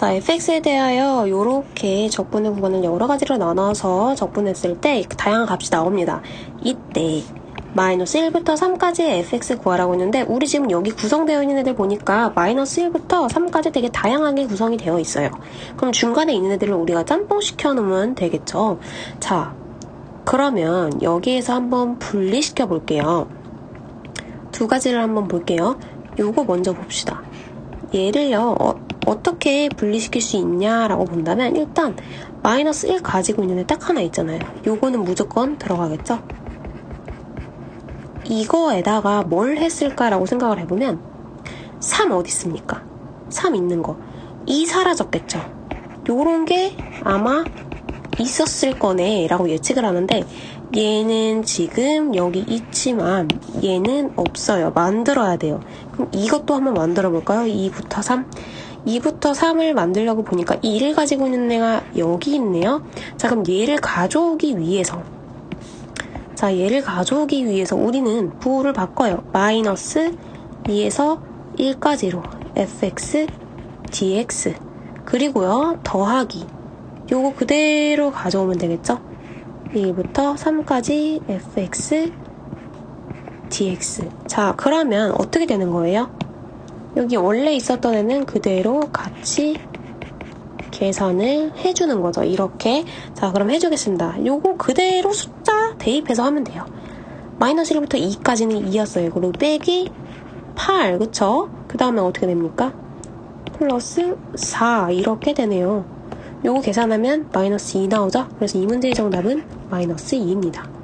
자, fx에 대하여 이렇게 적분의 구간을 여러 가지로 나눠서 적분했을 때 다양한 값이 나옵니다. 이때 마이너스 1부터 3까지의 fx 구하라고 했는데 우리 지금 여기 구성되어 있는 애들 보니까 마이너스 1부터 3까지 되게 다양하게 구성이 되어 있어요. 그럼 중간에 있는 애들을 우리가 짬뽕 시켜 놓으면 되겠죠. 자, 그러면 여기에서 한번 분리시켜 볼게요. 두 가지를 한번 볼게요. 요거 먼저 봅시다. 얘를요, 어, 떻게 분리시킬 수 있냐라고 본다면 일단 마이너스 1 가지고 있는 애 딱 하나 있잖아요. 요거는 무조건 들어가겠죠? 이거에다가 뭘 했을까라고 생각을 해보면 3 어디 있습니까? 3 있는 거. 2 사라졌겠죠? 요런 게 아마 있었을 거네 라고 예측을 하는데 얘는 지금 여기 있지만 얘는 없어요. 만들어야 돼요. 그럼 이것도 한번 만들어 볼까요? 2부터 3. 2부터 3을 만들려고 보니까 2를 가지고 있는 애가 여기 있네요. 자, 그럼 얘를 가져오기 위해서 자, 얘를 가져오기 위해서 우리는 부호를 바꿔요. 마이너스 2에서 1까지로 fx dx 그리고요 더하기 요거 그대로 가져오면 되겠죠? 1부터 3까지 fx dx 자 그러면 어떻게 되는 거예요? 여기 원래 있었던 애는 그대로 같이 계산을 해주는 거죠. 이렇게. 자, 그럼 해주겠습니다. 요거 그대로 숫자 대입해서 하면 돼요. 마이너스 1부터 2까지는 2였어요. 그리고 빼기 8, 그쵸? 그 다음에 어떻게 됩니까? 플러스 4, 이렇게 되네요. 요거 계산하면 마이너스 2 나오죠? 그래서 이 문제의 정답은 마이너스 2입니다.